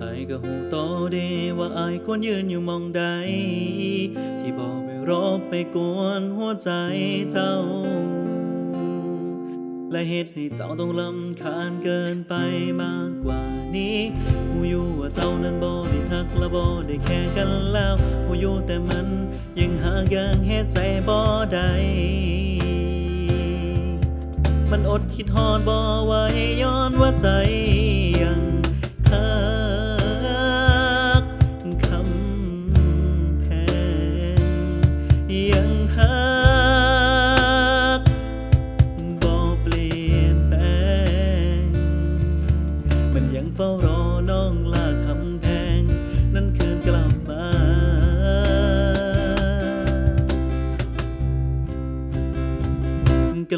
ไอายก็หูโตเดว่าไอายควรยืนอยู่มองใด ที่บอกไปรบไปกวนหัวใจเจ้า และเหตุให้เจ้าต้องลำคาญเกินไปมากกว่านี้หูอยู่ว่าเจ้านั้นบ่ได้ฮักและบ่ได้แค่กันแล้วหูอยู่แต่มันยังหากยังเหตุใจบ่ได้มันอดคิดฮอดบ่ไหวย้อนว่าใจยังฮัก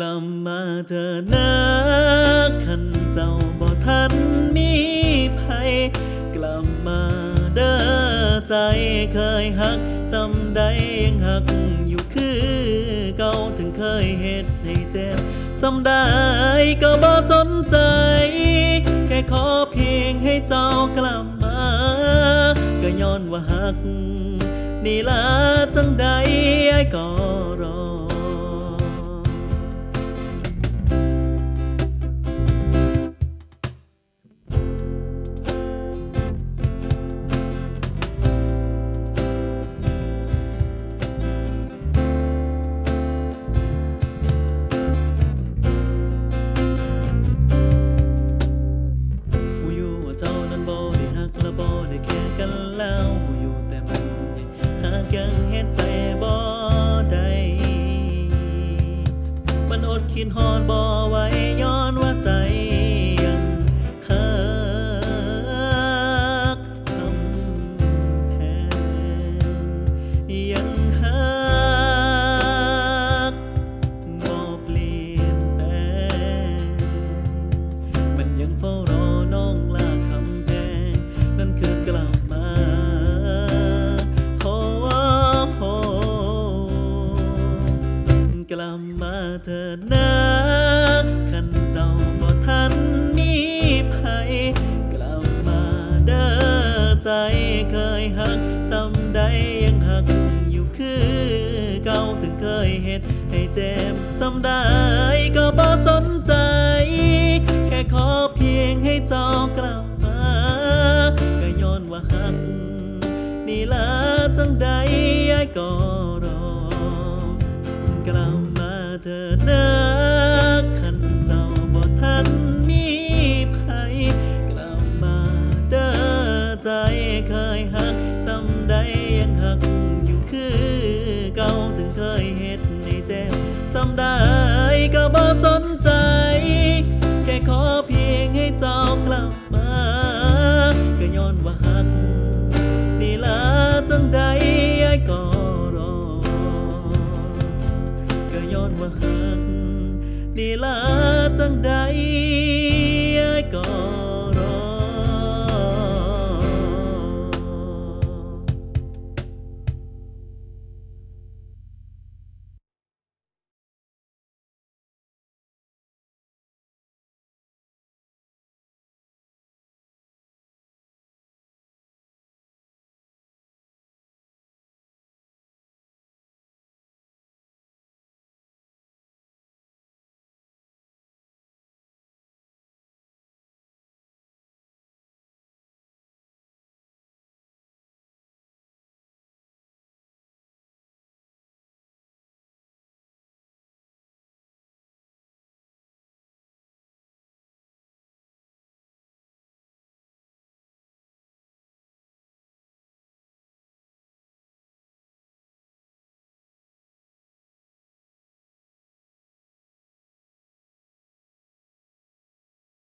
กลับมาเธอนะขันเจ้าบ่ทันมีภัยกลับมาเด้อใจเคยหักซ้ำใดยังหักอยู่คือเก่าถึงเคยเฮ็ดให้เจ็บซ้ำได้ก็บ่สนใจ แค่ขอเพียงให้เจ้ากลับมา ก็ย้อนว่าหัก นี่ละจังใดไอ้ก็รอ ยังเฮ็ดใจบ่ได้มันอดคิดฮอดบ่ไว้ย้อน กลับมาเธอนะขันเจ้าบ่ทันมีภัยกลับมาเด้อใจเคยหักซ้ำใดยังหักอยู่คือเก่าถึงเคยเฮ็ดให้เจ็บซ้ำได้ก็บ่สนใจ แค่ขอเพียงให้เจ้ากลับมาก็ย้อนว่าหักนี่ละจังใดไอ้ก็รอ มาเธอขันเจ้าบ่ทันมีภัยกลับมาเด้อใจเคยหักซ้ำใดยังหักอยู่คือเก่าถึงเคยเฮ็ดให้เจ็บซ้ำได้ก็บ่สนใจ แค่ขอเพียงให้เจ้ากลับมาก็ย้อนว่าหัก มหักนีลา